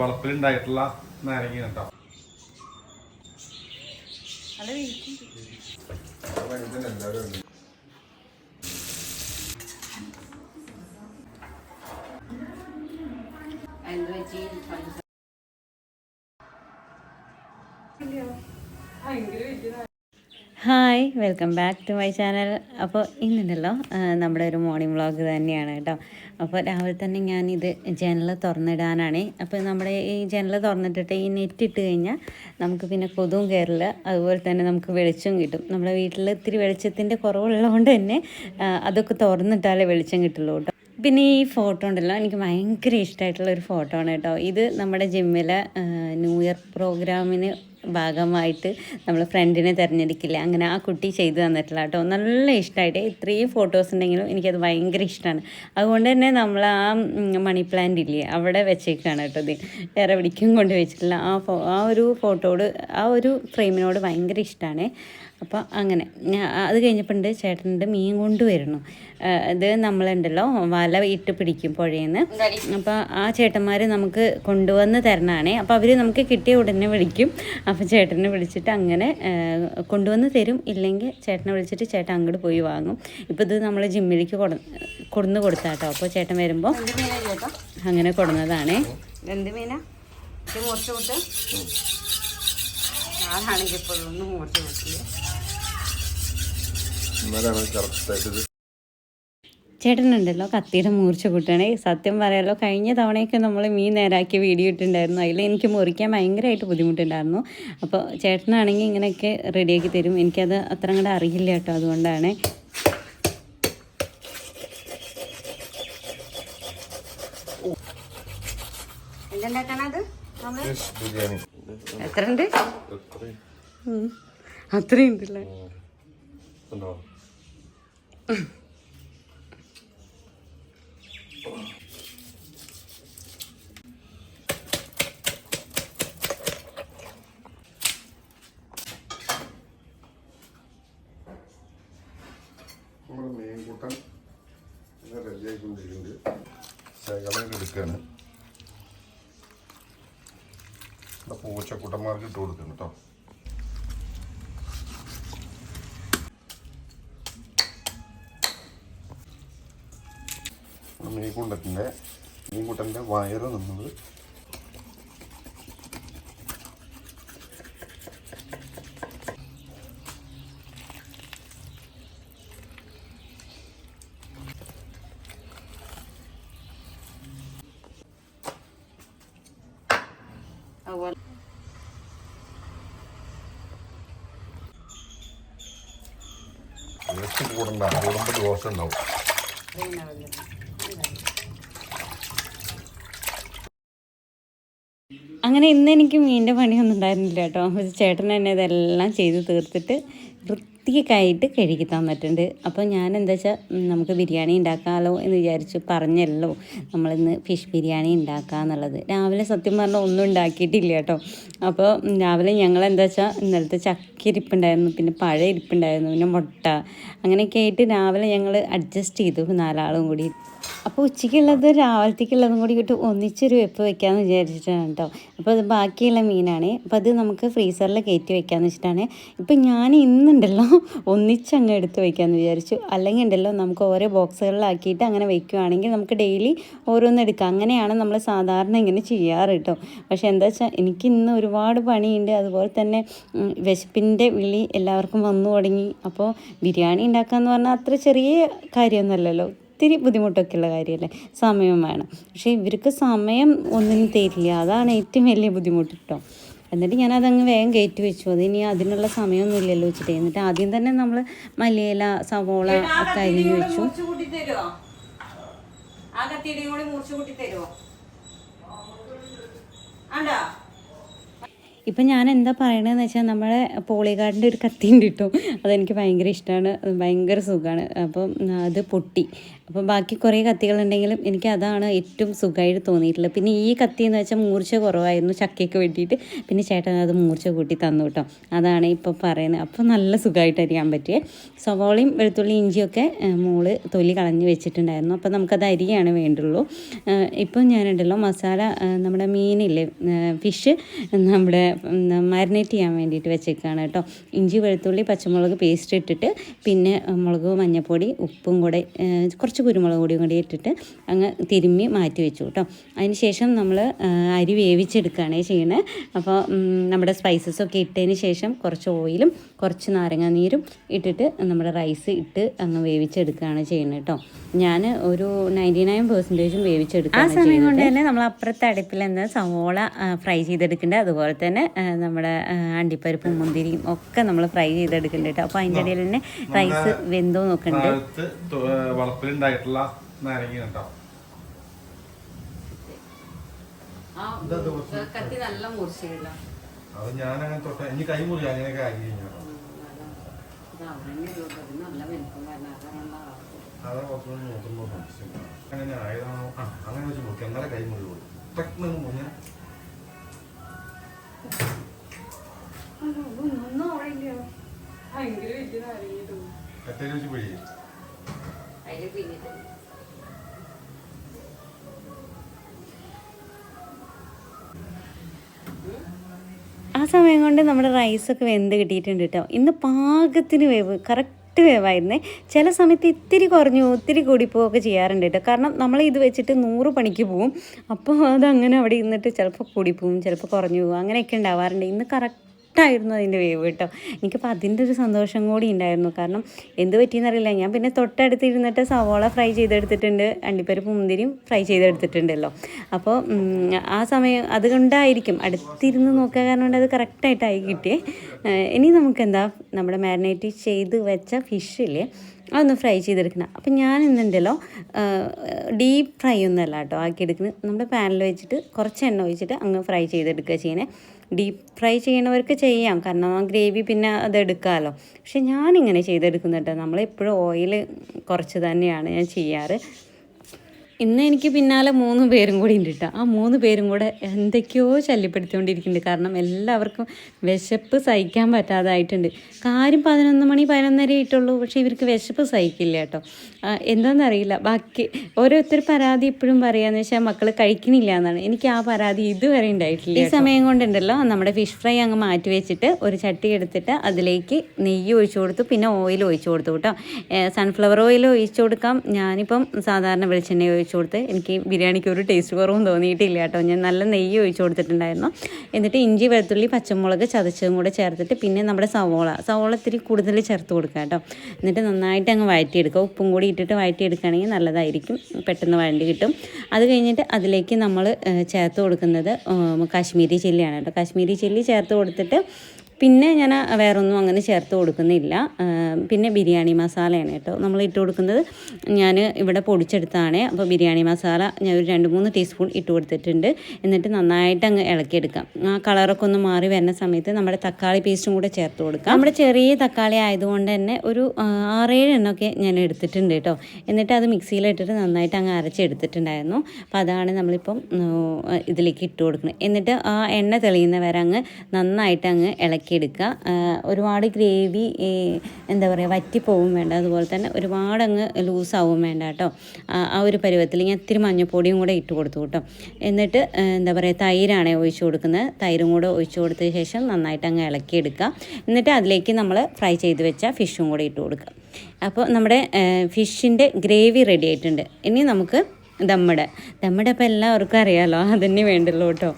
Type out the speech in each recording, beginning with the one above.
വളപ്പിലുണ്ടായിട്ടുള്ള നാരങ്ങ കേട്ടോ. Hi welcome back to my channel. അപ്പോൾ ഇന്നുണ്ടല്ലോ നമ്മുടെ ഒരു മോർണിംഗ് വ്ളോഗ് തന്നെയാണ് കേട്ടോ. അപ്പോൾ രാവിലെ തന്നെ ഞാനിത് ജനൽ തുറന്നിടാനാണ്. അപ്പോൾ നമ്മുടെ ഈ ജനൽ തുറന്നിട്ടിട്ട് ഈ നെറ്റ് ഇട്ട് കഴിഞ്ഞാൽ നമുക്ക് പിന്നെ കൊതുവും കയറില്ല അതുപോലെ തന്നെ നമുക്ക് വെളിച്ചം കിട്ടും. നമ്മുടെ വീട്ടിൽ ഇത്തിരി വെളിച്ചത്തിന്റെ കുറവുള്ളതുകൊണ്ട് തന്നെ അതൊക്കെ തുറന്നിട്ടാലേ വെളിച്ചം കിട്ടുള്ളൂ കേട്ടോ. പിന്നെ ഈ ഫോട്ടോ ഉണ്ടല്ലോ എനിക്ക് ഭയങ്കര ഇഷ്ടമായിട്ടുള്ള ഒരു ഫോട്ടോ ആണ് കേട്ടോ. ഇത് നമ്മുടെ ജിമ്മിലെ ന്യൂ ഇയർ പ്രോഗ്രാമിന് ഭാഗമായിട്ട് നമ്മൾ ഫ്രണ്ടിനെ തിരഞ്ഞെടുക്കില്ല. അങ്ങനെ ആ കുട്ടി ചെയ്തു തന്നിട്ടില്ല കേട്ടോ. നല്ല ഇഷ്ടമായിട്ട് ഇത്രയും ഫോട്ടോസ് ഉണ്ടെങ്കിലും എനിക്കത് ഭയങ്കര ഇഷ്ടമാണ്. അതുകൊണ്ട് തന്നെ നമ്മൾ ആ മണി പ്ലാന്റ് ഇല്ലേ അവിടെ വെച്ചേക്കാണ് കേട്ടോ ഇത്. വേറെ എവിടേക്കും കൊണ്ട് വെച്ചിട്ടില്ല. ആ ആ ഒരു ഫോട്ടോയോട് ആ ഒരു ഫ്രെയിമിനോട് ഭയങ്കര ഇഷ്ടമാണ്. അപ്പോൾ അങ്ങനെ അത് കഴിഞ്ഞപ്പോണ്ട് ചേട്ടന്റെ മീൻ കൊണ്ടുവരുന്നു. ഇത് നമ്മളുണ്ടല്ലോ വല ഇട്ട് പിടിക്കും പുഴയിൽ നിന്ന് അപ്പോൾ ആ ചേട്ടന്മാർ നമുക്ക് കൊണ്ടുവന്ന് തരണാണേ. അപ്പോൾ അവർ നമുക്ക് കിട്ടിയ ഉടനെ വിളിക്കും. അപ്പോൾ ചേട്ടനെ വിളിച്ചിട്ട് അങ്ങനെ കൊണ്ടുവന്ന് തരും. ഇല്ലെങ്കിൽ ചേട്ടനെ വിളിച്ചിട്ട് ചേട്ടൻ അങ്ങോട്ട് പോയി വാങ്ങും. ഇപ്പോൾ ഇത് നമ്മൾ ജിമ്മിലേക്ക് കൊടു കൊടുന്ന് കൊടുത്താട്ടോ അപ്പോൾ ചേട്ടൻ വരുമ്പോൾ അങ്ങനെ കൊടുന്നതാണേ. എന്ത് മീനാ? വിട്ട് ഇപ്പോൾ ഒന്നും മുറിച്ച് വിട്ടില്ല എന്നാലാണ് കറക്റ്റായിട്ട് ഇത് ചേട്ടനുണ്ടല്ലോ കത്തിയുടെ മൂർച്ച കൂട്ടണേ സത്യം പറയാലോ കഴിഞ്ഞ തവണയൊക്കെ നമ്മൾ മീൻ നേരാക്കിയ വീഡിയോ ഇട്ടുണ്ടായിരുന്നു അതിൽ എനിക്ക് മുറിക്കാൻ ഭയങ്കരമായിട്ട് ബുദ്ധിമുട്ടുണ്ടായിരുന്നു. അപ്പോൾ ചേട്ടനാണെങ്കിൽ ഇങ്ങനെയൊക്കെ റെഡിയാക്കി തരും. എനിക്കത് അത്ര കൂടെ അറിയില്ല കേട്ടോ അതുകൊണ്ടാണ്. എത്ര ഉണ്ട് അത്രയും ഉണ്ടല്ലേ ഉണ്ടോ? നമ്മുടെ മീൻകൂട്ടൻ റെഡി ആയിക്കൊണ്ടിരിക്കുന്നുണ്ട്. ശകലം എടുക്കുകയാണ് ഇവിടെ പൂച്ചക്കുട്ടന്മാർക്ക് ഇട്ട് കൊടുക്കുന്നു കേട്ടോ മീൻകുണ്ടത്തിന്റെ മീൻകുട്ടന്റെ വയറ് നമ്മൾ അതുപോലെ കൂടണ്ട കൂടുമ്പോൾ ദോഷം ഉണ്ടാവും. അങ്ങനെ ഇന്ന് എനിക്ക് മീനിന്റെ പണിയൊന്നും ഉണ്ടായിരുന്നില്ല കേട്ടോ. ചേട്ടൻ തന്നെ ഇതെല്ലാം ചെയ്ത് തീർത്തിട്ട് വൃത്തിയൊക്കെയായിട്ട് കഴുകി തന്നിട്ടുണ്ട്. അപ്പോൾ ഞാൻ എന്താ വെച്ചാൽ നമുക്ക് ബിരിയാണി ഉണ്ടാക്കാമല്ലോ എന്ന് വിചാരിച്ച് പറഞ്ഞല്ലോ. നമ്മളിന്ന് ഫിഷ് ബിരിയാണി ഉണ്ടാക്കുക എന്നുള്ളത് രാവിലെ സത്യം പറഞ്ഞാൽ ഒന്നും ഉണ്ടാക്കിയിട്ടില്ല കേട്ടോ. അപ്പോൾ രാവിലെ ഞങ്ങൾ എന്താ വെച്ചാൽ ഇന്നലത്തെ ചക്ക ഇരിപ്പുണ്ടായിരുന്നു പിന്നെ പഴയ ഇരിപ്പുണ്ടായിരുന്നു പിന്നെ മുട്ട. അങ്ങനെയൊക്കെ ആയിട്ട് രാവിലെ ഞങ്ങൾ അഡ്ജസ്റ്റ് ചെയ്തു നാലാളും കൂടി. അപ്പോൾ ഉച്ചയ്ക്കുള്ളത് രാവിലത്തേക്കുള്ളതും കൂടി ഇട്ട് ഒന്നിച്ചൊരു വെപ്പ് വെക്കാമെന്ന് വിചാരിച്ചിട്ടാണ് കേട്ടോ. അപ്പോൾ അത് ബാക്കിയുള്ള മീനാണ്. അപ്പോൾ അത് നമുക്ക് ഫ്രീസറിൽ കയറ്റി വെക്കാമെന്ന് വെച്ചിട്ടാണ്. ഇപ്പം ഞാൻ ഇന്നുണ്ടല്ലോ ഒന്നിച്ചങ്ങ് എടുത്ത് വയ്ക്കാമെന്ന് വിചാരിച്ചു. അല്ലെങ്കിൽ ഉണ്ടല്ലോ നമുക്ക് ഓരോ ബോക്സുകളിലാക്കിയിട്ട് അങ്ങനെ വയ്ക്കുവാണെങ്കിൽ നമുക്ക് ഡെയിലി ഓരോന്ന് എടുക്കാം. അങ്ങനെയാണ് നമ്മൾ സാധാരണ ഇങ്ങനെ ചെയ്യാറ് കേട്ടോ. പക്ഷേ എന്താ വെച്ചാൽ എനിക്ക് ഇന്ന് ഒരുപാട് പണിയുണ്ട്. അതുപോലെ തന്നെ വിശപ്പിന്റെ വിളി എല്ലാവർക്കും വന്നു തുടങ്ങി. അപ്പോൾ ബിരിയാണി ഉണ്ടാക്കാന്ന് പറഞ്ഞാൽ അത്ര ചെറിയ കാര്യമൊന്നുമല്ലല്ലോ. ഒത്തിരി ബുദ്ധിമുട്ടൊക്കെ ഉള്ള കാര്യമല്ലേ? സമയം വേണം. പക്ഷേ ഇവർക്ക് സമയം ഒന്നിനും തരില്ല. അതാണ് ഏറ്റവും വലിയ ബുദ്ധിമുട്ട് കേട്ടോ. എന്നിട്ട് ഞാനതങ്ങ് വേഗം കയറ്റി വെച്ചു. അത് ഇനി അതിനുള്ള സമയമൊന്നും ഇല്ലല്ലോ വെച്ചിട്ട് എന്നിട്ട് ആദ്യം തന്നെ നമ്മൾ മല്ലിയില സവോള ഒക്കെ അരിഞ്ഞു വെച്ചു. ഇപ്പം ഞാൻ എന്താ പറയണതെന്ന് വെച്ചാൽ നമ്മളെ പോളികാടിന്റെ ഒരു കത്തി ഉണ്ട് കേട്ടോ അതെനിക്ക് ഭയങ്കര ഇഷ്ടമാണ് ഭയങ്കര സുഖമാണ് അപ്പം അത് പൊട്ടി. അപ്പോൾ ബാക്കി കുറേ കത്തികളുണ്ടെങ്കിലും എനിക്ക് അതാണ് ഏറ്റവും സുഖമായിട്ട് തോന്നിയിട്ടുള്ളത്. പിന്നെ ഈ കത്തി എന്ന് വെച്ചാൽ മൂർച്ച കുറവായിരുന്നു ചക്കയ്ക്ക് വേണ്ടിയിട്ട്. പിന്നെ ചേട്ടൻ അത് മൂർച്ച കൂട്ടി തന്നു കേട്ടോ. അതാണ് ഇപ്പോൾ പറയുന്നത്. അപ്പോൾ നല്ല സുഖമായിട്ട് അരിയാൻ പറ്റിയേ. സവോളയും വെളുത്തുള്ളി ഇഞ്ചിയൊക്കെ മോൾ തൊലി കളഞ്ഞ് വെച്ചിട്ടുണ്ടായിരുന്നു. അപ്പോൾ നമുക്കത് അരിയാണ് വേണ്ടുള്ളൂ. ഇപ്പം ഞാനുണ്ടല്ലോ മസാല നമ്മുടെ മീനില്ലേ ഫിഷ് നമ്മുടെ മാരിനേറ്റ് ചെയ്യാൻ വേണ്ടിയിട്ട് വെച്ചേക്കാണ് കേട്ടോ. ഇഞ്ചി വെളുത്തുള്ളി പച്ചമുളക് പേസ്റ്റ് ഇട്ടിട്ട് പിന്നെ മുളക് മഞ്ഞൾപ്പൊടി ഉപ്പും കൂടെ ആ, കുറച്ച് കുരുമുളക് പൊടിയും കൂടി ഇട്ടിട്ട് അങ്ങ് തിരുമ്മി മാറ്റി വെച്ചു കേട്ടോ. അതിന് ശേഷം നമ്മൾ അരി വേവിച്ചെടുക്കുകയാണ് ചെയ്യുന്നത് അപ്പോൾ നമ്മുടെ സ്പൈസസ് ഒക്കെ ഇട്ടതിന് ശേഷം കുറച്ച് ഓയിലും കുറച്ച് നാരങ്ങ നീരും ഇട്ടിട്ട് നമ്മുടെ റൈസ് ഇട്ട് അങ്ങ് വേവിച്ചെടുക്കുകയാണ് ചെയ്യുന്നത് കേട്ടോ ഞാൻ ഒരു നയന്റി നയൻ പെർസെന്റേജും വേവിച്ചെടുക്കുക ആ സമയം കൊണ്ട് തന്നെ നമ്മൾ അപ്പുറത്തെ അടുപ്പിൽ നിന്ന് സവോള ഫ്രൈ ചെയ്തെടുക്കേണ്ടത് അതുപോലെ തന്നെ നമ്മുടെ അണ്ടിപ്പരിപ്പും മുന്തിരിയും ഒക്കെ നമ്മൾ ഫ്രൈ ചെയ്തെടുക്കേണ്ടത് കേട്ടോ അപ്പോൾ അതിന്റെ ഇടയിൽ തന്നെ റൈസ് വെന്തോ നോക്കുന്നുണ്ട് വളപ്പിലുണ്ടായിട്ടുള്ള നാരങ്ങ കേട്ടോ കത്തി നല്ല മൂർച്ചയുള്ള അത് ഞാൻ അങ്ങനെ തൊട്ട ഇനി കൈ മുറി അങ്ങനെയൊക്കെ ആക്കി കഴിഞ്ഞാൽ നല്ല വലിപ്പം കാരണം അതാണ് അതാ കുറച്ചുകൂടി നോക്കുമ്പോൾ സംശയം അങ്ങനെ ആയതാണോ ആ അങ്ങനെ വെച്ച് നോക്കി അങ്ങനെ കൈ പോയി പെട്ടെന്ന് നാരങ്ങ കത്തേരി വെച്ച് പിഴി അതിൽ പിന്നിട്ട്. സമയം കൊണ്ട് നമ്മുടെ റൈസൊക്കെ വെന്ത് കിട്ടിയിട്ടുണ്ട് കേട്ടോ ഇന്ന് പാകത്തിന് വേവ് കറക്റ്റ് വേവായിരുന്നേ. ചില സമയത്ത് ഇത്തിരി കുറഞ്ഞു ഒത്തിരി കൂടിപ്പോവൊക്കെ ചെയ്യാറുണ്ട് കേട്ടോ കാരണം നമ്മൾ ഇത് വെച്ചിട്ട് നൂറ് പണിക്ക് പോവും. അപ്പോൾ അതങ്ങനെ അവിടെ ഇരുന്നിട്ട് ചിലപ്പോൾ കൂടിപ്പോവും ചിലപ്പോൾ കുറഞ്ഞു പോവും. അങ്ങനെയൊക്കെ ഉണ്ടാവാറുണ്ട്. ഇന്ന് കറക്റ്റ് ആയിരുന്നു അതിന്റെ വേവ് കേട്ടോ. എനിക്കിപ്പോൾ അതിന്റെ ഒരു സന്തോഷം കൂടി ഉണ്ടായിരുന്നു. കാരണം എന്ത് പറ്റിയെന്നറിയില്ല ഞാൻ പിന്നെ തൊട്ടടുത്ത് ഇരുന്നിട്ട് സവോള ഫ്രൈ ചെയ്തെടുത്തിട്ടുണ്ട്. അണ്ടിപ്പരിപ്പ് മുന്തിരിയും ഫ്രൈ ചെയ്തെടുത്തിട്ടുണ്ടല്ലോ. അപ്പോൾ ആ സമയം അതുകൊണ്ടായിരിക്കും. അടുത്തിരുന്ന് നോക്കുക കാരണം കൊണ്ട് അത് കറക്റ്റായിട്ടായി കിട്ടിയേ. ഇനി നമുക്കെന്താ? നമ്മുടെ മാരിനേറ്റ് ചെയ്ത് വെച്ച ഫിഷില്ലേ അതൊന്ന് ഫ്രൈ ചെയ്തെടുക്കണം. അപ്പം ഞാൻ ഇന്നുണ്ടല്ലോ ഡീപ്പ് ഫ്രൈ ഒന്നുമല്ല കേട്ടോ ആക്കിയെടുക്കുന്നത്. നമ്മുടെ പാനിൽ വെച്ചിട്ട് കുറച്ച് എണ്ണ ഒഴിച്ചിട്ട് അങ്ങ് ഫ്രൈ ചെയ്തെടുക്കുക ചെയ്യണേ ഡീപ്പ് ഫ്രൈ ചെയ്യണവർക്ക് ചെയ്യാം. കാരണം ആ ഗ്രേവി പിന്നെ അത് എടുക്കാമല്ലോ പക്ഷെ ഞാനിങ്ങനെ ചെയ്തെടുക്കുന്നുണ്ട്. നമ്മളെപ്പോഴും ഓയിൽ കുറച്ച് തന്നെയാണ് ഞാൻ ചെയ്യാറ്. ഇന്ന് എനിക്ക് പിന്നാലെ മൂന്ന് പേരും കൂടി ഉണ്ട് കേട്ടോ ആ മൂന്ന് പേരും കൂടെ എന്തൊക്കെയോ ശല്യപ്പെടുത്തിക്കൊണ്ടിരിക്കുന്നുണ്ട്. കാരണം എല്ലാവർക്കും വിശപ്പ് സഹിക്കാൻ പറ്റാതായിട്ടുണ്ട്. കാര്യം പതിനൊന്ന് മണി പതിനൊന്നര ആയിട്ടുള്ളൂ. പക്ഷേ ഇവർക്ക് വിശപ്പ് സഹിക്കില്ല കേട്ടോ. എന്താണെന്നറിയില്ല ബാക്കി ഓരോരുത്തർ പരാതി ഇപ്പോഴും പറയാന്ന് വെച്ചാൽ മക്കൾ കഴിക്കണില്ല എന്നാണ്. എനിക്ക് ആ പരാതി ഇതുവരെ ഉണ്ടായിട്ടില്ല ഈ സമയം കൊണ്ടുണ്ടല്ലോ. നമ്മുടെ ഫിഷ് ഫ്രൈ അങ്ങ് മാറ്റി വെച്ചിട്ട് ഒരു ചട്ടി എടുത്തിട്ട് അതിലേക്ക് നെയ്യ് ഒഴിച്ചു കൊടുത്തു. പിന്നെ ഓയിൽ ഒഴിച്ചു കൊടുത്തു കേട്ടോ. സൺഫ്ലവർ ഓയിൽ ഒഴിച്ചു കൊടുക്കാം. ഞാനിപ്പം സാധാരണ വെളിച്ചെണ്ണ ഒഴിച്ചു കൊടുത്ത് എനിക്ക് ബിരിയാണിക്ക് ഒരു ടേസ്റ്റ് കുറവും തോന്നിയിട്ടില്ല കേട്ടോ. ഞാൻ നല്ല നെയ്യ് ഒഴിച്ചു കൊടുത്തിട്ടുണ്ടായിരുന്നു. എന്നിട്ട് ഇഞ്ചി വെളുത്തുള്ളി പച്ചമുളക് ചതച്ചതും കൂടെ ചേർത്തിട്ട് പിന്നെ നമ്മുടെ സവോള. സവോള ഇത്തിരി കൂടുതൽ ചേർത്ത് കൊടുക്കുക കേട്ടോ. എന്നിട്ട് നന്നായിട്ട് അങ്ങ് വഴറ്റിയെടുക്കുക. ഉപ്പും കൂടി ഇട്ടിട്ട് വഴറ്റിയെടുക്കുകയാണെങ്കിൽ നല്ലതായിരിക്കും. പെട്ടെന്ന് വഴണ്ടി കിട്ടും. അത് കഴിഞ്ഞിട്ട് അതിലേക്ക് നമ്മൾ ചേർത്ത് കൊടുക്കുന്നത് കാശ്മീരി ചില്ലിയാണ് കേട്ടോ. കാശ്മീരി ചില്ലി ചേർത്ത് കൊടുത്തിട്ട് പിന്നെ ഞാൻ വേറൊന്നും അങ്ങനെ ചേർത്ത് കൊടുക്കുന്നില്ല. പിന്നെ ബിരിയാണി മസാലയാണ് കേട്ടോ. നമ്മൾ ഇട്ട് കൊടുക്കുന്നത് ഞാൻ ഇവിടെ പൊടിച്ചെടുത്താണ്. അപ്പോൾ ബിരിയാണി മസാല ഞാൻ ഒരു രണ്ട് മൂന്ന് ടീസ്പൂൺ ഇട്ട് കൊടുത്തിട്ടുണ്ട്. എന്നിട്ട് നന്നായിട്ട് അങ്ങ് ഇളക്കിയെടുക്കാം. ആ കളറൊക്കെ ഒന്ന് മാറി വരുന്ന സമയത്ത് നമ്മുടെ തക്കാളി പേസ്റ്റും കൂടെ ചേർത്ത് കൊടുക്കാം. നമ്മുടെ ചെറിയ തക്കാളി ആയതുകൊണ്ട് തന്നെ ഒരു ആറേഴ് എണ്ണമൊക്കെ ഞാൻ എടുത്തിട്ടുണ്ട് കേട്ടോ. എന്നിട്ട് അത് മിക്സിയിലിട്ടിട്ട് നന്നായിട്ട് അങ്ങ് അരച്ചെടുത്തിട്ടുണ്ടായിരുന്നു. അപ്പോൾ അതാണ് നമ്മളിപ്പം ഇതിലേക്ക് ഇട്ട് കൊടുക്കുന്നത്. എന്നിട്ട് ആ എണ്ണ തെളിയുന്ന വരെ അങ്ങ് നന്നായിട്ട് അങ്ങ് ഇളക്കിയെടുക്കുക. ഒരുപാട് ഗ്രേവി എന്താ പറയുക വറ്റിപ്പോവും വേണ്ട. അതുപോലെ തന്നെ ഒരുപാട് അങ്ങ് ലൂസാവും വേണ്ട കേട്ടോ. ആ ഒരു പരുവത്തിൽ ഞാൻ ഇത്തിരി മഞ്ഞൾപ്പൊടിയും കൂടെ ഇട്ട് കൊടുത്തു കേട്ടോ. എന്നിട്ട് എന്താ പറയുക തൈരാണ് ഒഴിച്ചു കൊടുക്കുന്നത്. തൈരും കൂടെ ഒഴിച്ചു കൊടുത്ത ശേഷം നന്നായിട്ട് അങ്ങ് ഇളക്കിയെടുക്കുക. എന്നിട്ട് അതിലേക്ക് നമ്മൾ ഫ്രൈ ചെയ്ത് വെച്ച ഫിഷും കൂടെ ഇട്ട് കൊടുക്കുക. അപ്പോൾ നമ്മുടെ ഫിഷിന്റെ ഗ്രേവി റെഡി ആയിട്ടുണ്ട്. ഇനി നമുക്ക് ദമ്മട. ദമ്മട ഇപ്പോൾ എല്ലാവർക്കും അറിയാമല്ലോ അതന്നെ വേണ്ടല്ലോ കേട്ടോ.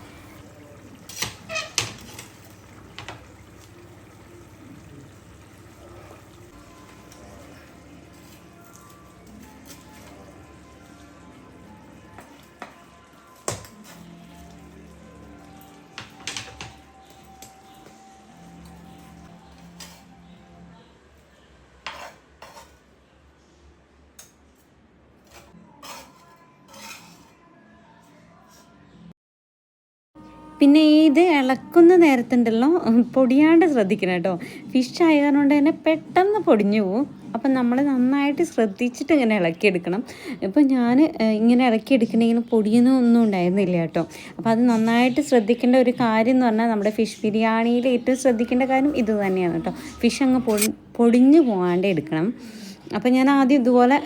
പിന്നെ ഇത് ഇളക്കുന്ന നേരത്തുണ്ടല്ലോ പൊടിയാണ്ട് ശ്രദ്ധിക്കണം കേട്ടോ. ഫിഷ് ആയതുകൊണ്ട് തന്നെ പെട്ടെന്ന് പൊടിഞ്ഞു പോവും. അപ്പം നമ്മൾ നന്നായിട്ട് ശ്രദ്ധിച്ചിട്ട് ഇങ്ങനെ ഇളക്കിയെടുക്കണം. ഇപ്പം ഞാൻ ഇങ്ങനെ ഇളക്കിയെടുക്കണമെങ്കിൽ പൊടിയൊന്നും ഒന്നും ഉണ്ടായിരുന്നില്ല കേട്ടോ. അപ്പോൾ അത് നന്നായിട്ട് ശ്രദ്ധിക്കേണ്ട ഒരു കാര്യം എന്ന് പറഞ്ഞാൽ നമ്മുടെ ഫിഷ് ബിരിയാണിയിൽ ഏറ്റവും ശ്രദ്ധിക്കേണ്ട കാര്യം ഇത് തന്നെയാണ് കേട്ടോ. ഫിഷ് അങ്ങ് പൊടി പൊടിഞ്ഞു പോകാണ്ട് എടുക്കണം. അപ്പോൾ ഞാൻ ആദ്യം ഇതുപോലെ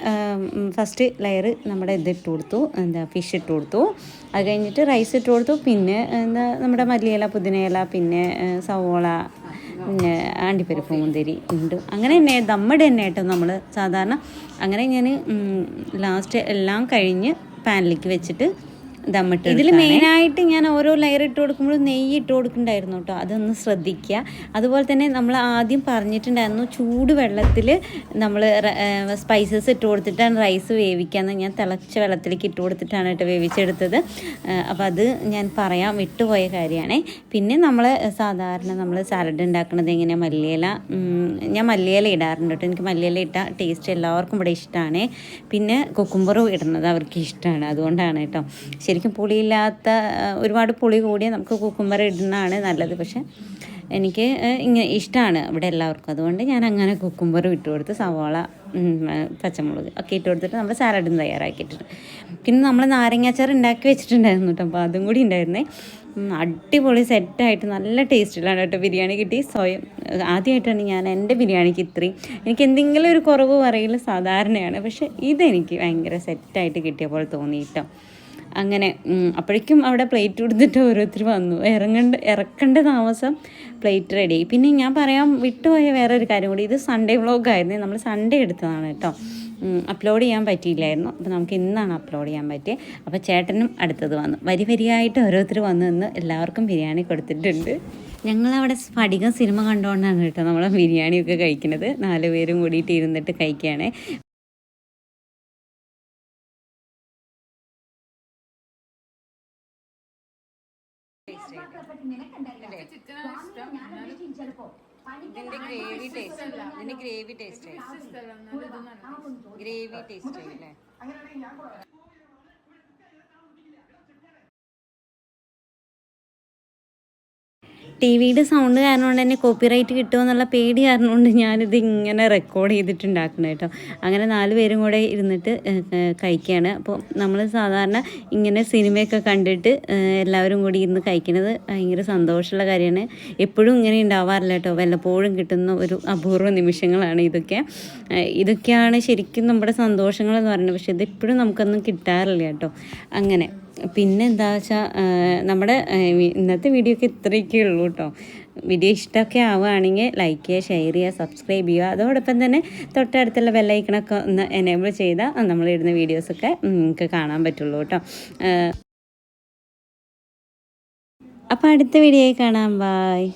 ഫസ്റ്റ് ലെയർ നമ്മുടെ ഇതിട്ട് കൊടുത്തു എന്താ ഫിഷ് ഇട്ട് കൊടുത്തു. അത് കഴിഞ്ഞിട്ട് റൈസ് ഇട്ട് കൊടുത്തു. പിന്നെ എന്താ നമ്മുടെ മല്ലിയില പുതിനയില പിന്നെ സവോള പിന്നെ അണ്ടിപ്പരിപ്പ് മുന്തിരി ഉണ്ട്. അങ്ങനെ തന്നെ നമ്മുടെ തന്നെ ആയിട്ട് നമ്മൾ സാധാരണ അങ്ങനെ ഞാൻ ലാസ്റ്റ് എല്ലാം കഴിഞ്ഞ് പാനിലേക്ക് വെച്ചിട്ട് ദമ്മിട്ട് ഇതിൽ മെയിനായിട്ട് ഞാൻ ഓരോ ലെയർ ഇട്ട് കൊടുക്കുമ്പോഴും നെയ്യ് ഇട്ട് കൊടുക്കണ്ടായിരുന്നു കേട്ടോ. അതൊന്ന് ശ്രദ്ധിക്കുക അതുപോലെ തന്നെ നമ്മൾ ആദ്യം പറഞ്ഞിട്ടുണ്ടായിരുന്നു ചൂട് വെള്ളത്തിൽ നമ്മൾ സ്പൈസസ് ഇട്ട് കൊടുത്തിട്ടാണ് റൈസ് വേവിക്കാന്ന്. ഞാൻ തിളച്ച വെള്ളത്തിലേക്ക് ഇട്ട് കൊടുത്തിട്ടാണ് കേട്ടോ വേവിച്ചെടുത്തത്. അപ്പോൾ അത് ഞാൻ പറയാൻ വിട്ടുപോയ കാര്യമാണേ പിന്നെ നമ്മൾ സാധാരണ നമ്മൾ സാലഡ് ഉണ്ടാക്കുന്നത് എങ്ങനെ മല്ലിയില ഞാൻ മല്ലിയില ഇടാറുണ്ട് കേട്ടോ. എനിക്ക് മല്ലിയില ഇട്ട ടേസ്റ്റ് എല്ലാവർക്കും ഇവിടെ ഇഷ്ടമാണ് പിന്നെ കുക്കുംബറും ഇടുന്നത് അവർക്ക് ഇഷ്ടമാണ് അതുകൊണ്ടാണ് കേട്ടോ. ശരിക്കും പുളിയില്ലാത്ത ഒരുപാട് പുളി കൂടിയ നമുക്ക് കുക്കുംബർ ഇടുന്നതാണ് നല്ലത്. പക്ഷെ എനിക്ക് ഇങ്ങനെ ഇഷ്ടമാണ് ഇവിടെ എല്ലാവർക്കും. അതുകൊണ്ട് ഞാൻ അങ്ങനെ കുക്കുംബറും ഇട്ട് കൊടുത്ത് സവാള പച്ചമുളക് ഒക്കെ ഇട്ട് കൊടുത്തിട്ട് നമ്മൾ സാലഡും തയ്യാറാക്കിയിട്ടുണ്ട്. പിന്നെ നമ്മൾ നാരങ്ങാച്ചാർ ഉണ്ടാക്കി വെച്ചിട്ടുണ്ടായിരുന്നു കേട്ടോ. അപ്പോൾ അതും കൂടി ഉണ്ടായിരുന്നേ. അടിപൊളി സെറ്റായിട്ട് നല്ല ടേസ്റ്റിലാണ് കേട്ടോ. ബിരിയാണി കിട്ടി. സ്വയം ആദ്യമായിട്ടാണ് ഞാൻ എന്റെ ബിരിയാണിക്ക് ഇത്രയും എനിക്ക് എന്തെങ്കിലും ഒരു കുറവ് പറയില്ല സാധാരണയാണ്. പക്ഷേ ഇതെനിക്ക് ഭയങ്കര സെറ്റായിട്ട് കിട്ടിയ പോലെ തോന്നി കേട്ടോ. അങ്ങനെ അപ്പോഴേക്കും അവിടെ പ്ലേറ്റ് കൊടുത്തിട്ട് ഓരോരുത്തർ വന്നു. ഇറങ്ങേണ്ട ഇറക്കേണ്ട താമസം പ്ലേറ്റ് റെഡി പിന്നെ ഞാൻ പറയാൻ വിട്ടുപോയ വേറെ ഒരു കാര്യം കൂടി. ഇത് സൺഡേ വ്ളോഗായിരുന്നു നമ്മൾ സൺഡേ എടുത്തതാണ് കേട്ടോ. അപ്ലോഡ് ചെയ്യാൻ പറ്റിയില്ലായിരുന്നു. അപ്പോൾ നമുക്ക് ഇന്നാണ് അപ്ലോഡ് ചെയ്യാൻ പറ്റിയത് അപ്പോൾ ചേട്ടനും അടുത്തത് വന്നു. വരി വരിയായിട്ട് ഓരോരുത്തർ വന്നു നിന്ന് എല്ലാവർക്കും ബിരിയാണി കൊടുത്തിട്ടുണ്ട്. ഞങ്ങളവിടെ സ്ഫടികം സിനിമ കണ്ടുകൊണ്ടാണ് കേട്ടോ നമ്മൾ ബിരിയാണിയൊക്കെ കഴിക്കുന്നത്. നാല് പേരും കൂടിയിട്ട് ഇരുന്നിട്ട് കഴിക്കുകയാണ്. ഇതിന്റെ ഗ്രേവി ടേസ്റ്റ് ഇതിന്റെ ഗ്രേവി ടേസ്റ്റ് ഗ്രേവി ടേസ്റ്റ് അല്ലേ. ടി വിയുടെ സൗണ്ട് കാരണം കൊണ്ട് തന്നെ കോപ്പിറൈറ്റ് കിട്ടുമെന്നുള്ള പേടി കാരണം കൊണ്ട് ഞാനിത് ഇങ്ങനെ റെക്കോർഡ് ചെയ്തിട്ടുണ്ടാക്കണം കേട്ടോ അങ്ങനെ നാല് പേരും കൂടെ ഇരുന്നിട്ട് കഴിക്കുകയാണ് അപ്പോൾ നമ്മൾ സാധാരണ ഇങ്ങനെ സിനിമയൊക്കെ കണ്ടിട്ട് എല്ലാവരും കൂടി ഇരുന്ന് കഴിക്കുന്നത് ഭയങ്കര സന്തോഷമുള്ള കാര്യമാണ്. എപ്പോഴും ഇങ്ങനെ ഉണ്ടാവാറില്ല കേട്ടോ വല്ലപ്പോഴും കിട്ടുന്ന ഒരു അപൂർവ നിമിഷങ്ങളാണ് ഇതൊക്കെ. ഇതൊക്കെയാണ് ശരിക്കും നമ്മുടെ സന്തോഷങ്ങൾ എന്ന് പറയുന്നത്. പക്ഷേ ഇതിപ്പോഴും നമുക്കൊന്നും കിട്ടാറില്ല കേട്ടോ അങ്ങനെ. പിന്നെ എന്താ വെച്ചാൽ നമ്മുടെ ഇന്നത്തെ വീഡിയോ ഒക്കെ ഇത്രയൊക്കെ ഉള്ളൂ കേട്ടോ. വീഡിയോ ഇഷ്ടമൊക്കെ ആവുകയാണെങ്കിൽ ലൈക്ക് ചെയ്യുക ഷെയർ ചെയ്യുക സബ്സ്ക്രൈബ് ചെയ്യുക. അതോടൊപ്പം തന്നെ തൊട്ടടുത്തുള്ള ബെല്ലൈക്കണൊക്കെ ഒന്ന് എനേബിൾ ചെയ്താൽ നമ്മളിടുന്ന വീഡിയോസൊക്കെ നിങ്ങൾക്ക് കാണാൻ പറ്റുള്ളൂ കേട്ടോ. അപ്പോൾ അടുത്ത വീഡിയോയിൽ കാണാം. ബായ്